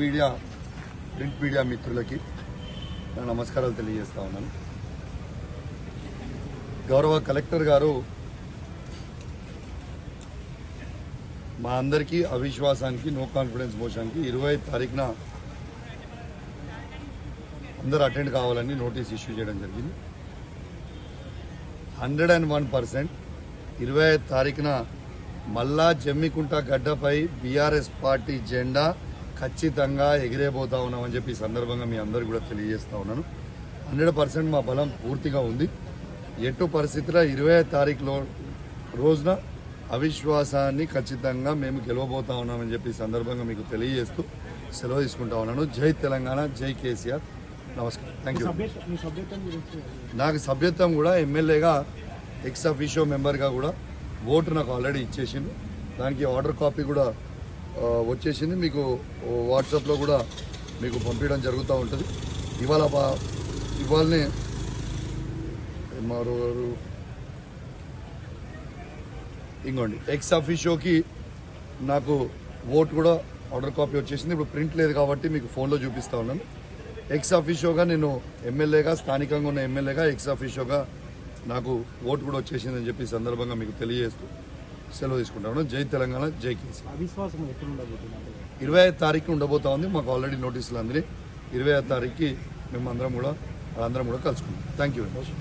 Media print media మిత్రులకి నా నమస్కారాలు తెలియజేస్తా ఉన్నాను. గౌరవ కలెక్టర్ గారు మా అందరికీ అవిశ్వాసానికి నో కాన్ఫిడెన్స్ మోషన్కి ఇరవై తారీఖున అందరూ అటెండ్ కావాలని నోటీస్ ఇష్యూ చేయడం జరిగింది. హండ్రెడ్ అండ్ వన్ పర్సెంట్ ఇరవై ఐదు తారీఖున మళ్ళా జమ్మికుంట గడ్డపై బీఆర్ఎస్ పార్టీ జెండా ఖచ్చితంగా ఎగిరేపోతా ఉన్నామని చెప్పి ఈ సందర్భంగా మీ అందరు కూడా తెలియజేస్తా ఉన్నాను. హండ్రెడ్ పర్సెంట్ మా బలం పూర్తిగా ఉంది. ఎటు పరిస్థితిలో ఇరవై తారీఖులో రోజున అవిశ్వాసాన్ని ఖచ్చితంగా మేము గెలవబోతా ఉన్నామని చెప్పి సందర్భంగా మీకు తెలియజేస్తూ సెలవు తీసుకుంటా ఉన్నాను. జై తెలంగాణ జై కేసీఆర్. నమస్కారం. థ్యాంక్ యూ నాకు సభ్యత్వం కూడా ఎమ్మెల్యేగా ఎక్స్ అఫీషియో మెంబర్గా కూడా ఓటు నాకు ఆల్రెడీ ఇచ్చేసింది దానికి ఆర్డర్ కాపీ కూడా వచ్చేసింది. మీకు వాట్సాప్లో కూడా మీకు పంపించడం జరుగుతూ ఉంటుంది. ఇవాళ బా- ఇవాళనే మరో ఇంకోండి. ఎక్స్ అఫీషియోకి నాకు ఓట్ కూడా ఆర్డర్ కాపీ వచ్చేసింది. ఇప్పుడు ప్రింట్ లేదు కాబట్టి మీకు ఫోన్లో చూపిస్తూ ఉన్నాను. ఎక్స్ అఫీషియోగా నేను ఎమ్మెల్యేగా స్థానికంగా ఉన్న ఎమ్మెల్యేగా ఎక్స్ ఆఫీషోగా నాకు ఓటు కూడా వచ్చేసిందని చెప్పి సందర్భంగా మీకు తెలియజేస్తూ సెలవు తీసుకుంటాను జై తెలంగాణ జై కేసీ అవిశ్వాసం ఎప్పుడు ఉండబోతుంది ఇరవై ఐదు తారీఖు ఉండబోతా ఉంది మాకు ఆల్రెడీ నోటీసులు అందినాయి ఇరవై ఐదు తారీఖుకి మేము అందరం కూడా అందరం కూడా కలుసుకుంటాం థ్యాంక్ యూ వెరీ మచ్